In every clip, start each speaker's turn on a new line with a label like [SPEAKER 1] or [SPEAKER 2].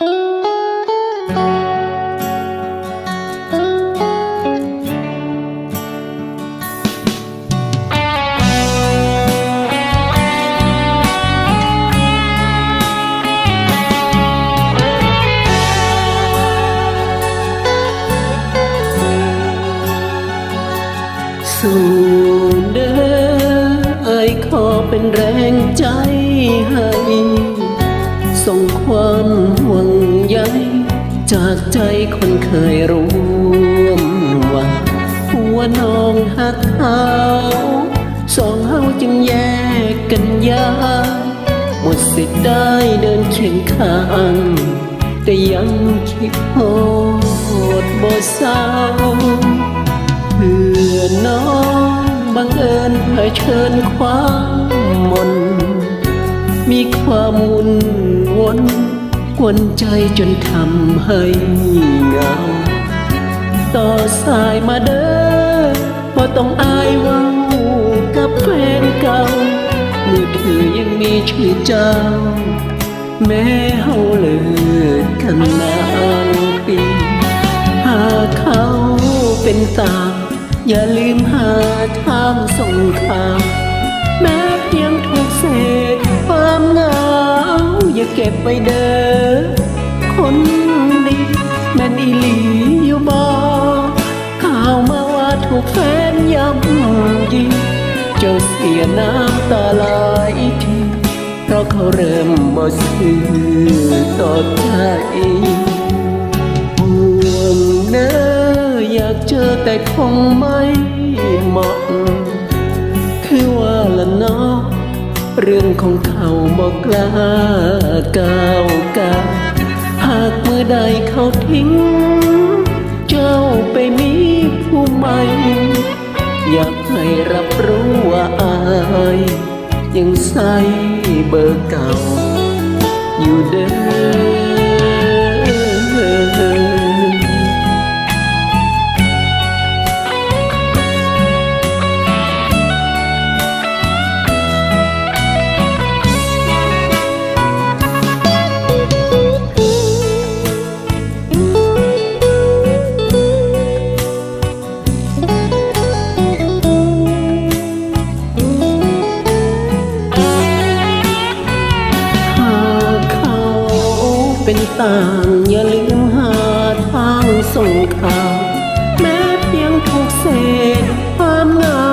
[SPEAKER 1] สู่เด้อเอ่ยขอเป็นแรงใจให้ ส่งความห่วงใยจากใจคนเคยร่วมหวังหัวน้องหักเขาสองเฮาจึงแยกกันยาหมดสิทธิ์ได้เดินเคียงข้าง แต่ยังคิดโหดบ่เศร้าเพื่อน้องบังเอิญเผชิญความมนมีความวุ่น นกวนใจจนทำให้เหงา ต่อสายมาเด้อบ่ต้องอายว่ากับแฟนเก่ามือถือยังมีชื่อเจ้า แม้เฮาเลิกกันนานปีหาเขาเป็นตาอย่าลืมหาทางส่งข่าวแม้เพียงถูกเศษความง่า ก็บไว้เด้อคนดีแม่นอีหลีอยู่บ่ข่าวมาว่าถูกแฟนย้ำยิงเจ้าเสียน้ำตาไหลทีเพราะเขาเริ่มบ่ซื่อต่อใจห่วงเนออยากเจอแต่คงไม่ เรื่องของเขาบอกกล้าก้าวกาหากเมื่อใดเขาทิ้ง เจ้าไปมีผู้ใหม่ อยากให้รับรู้ว่าอายยังใส่เบอร์เก่า อยู่เด้อ เป็นต่างอย่าลืมหาทางส่งข่าวแม้เพียงถูกเศษความเหงา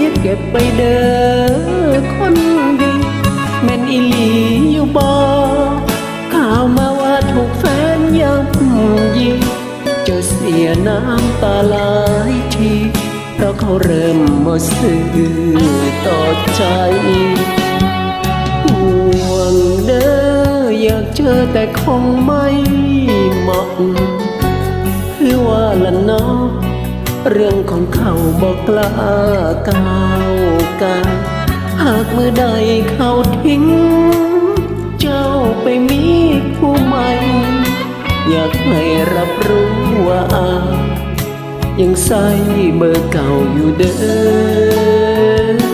[SPEAKER 1] อย่าเก็บไปเด้อคนดีแม่นอีหลีอยู่บ่ข่าวมาว่าถูกแฟนยับยิงจะเสียน้ำตาไหลายทีเพราะเขาเริ่มหมดสื่อต่อใจ เจอแต่คงไม่เหมาะคือว่าละเนาะเรื่องของเขาบอกกล้าก้าวกายหากมือใดเขาทิ้ง เจ้าไปมีผู้ใหม่ อยากให้รับรู้ว่าอายยังใส่เบอร์เก่าอยู่เด้อ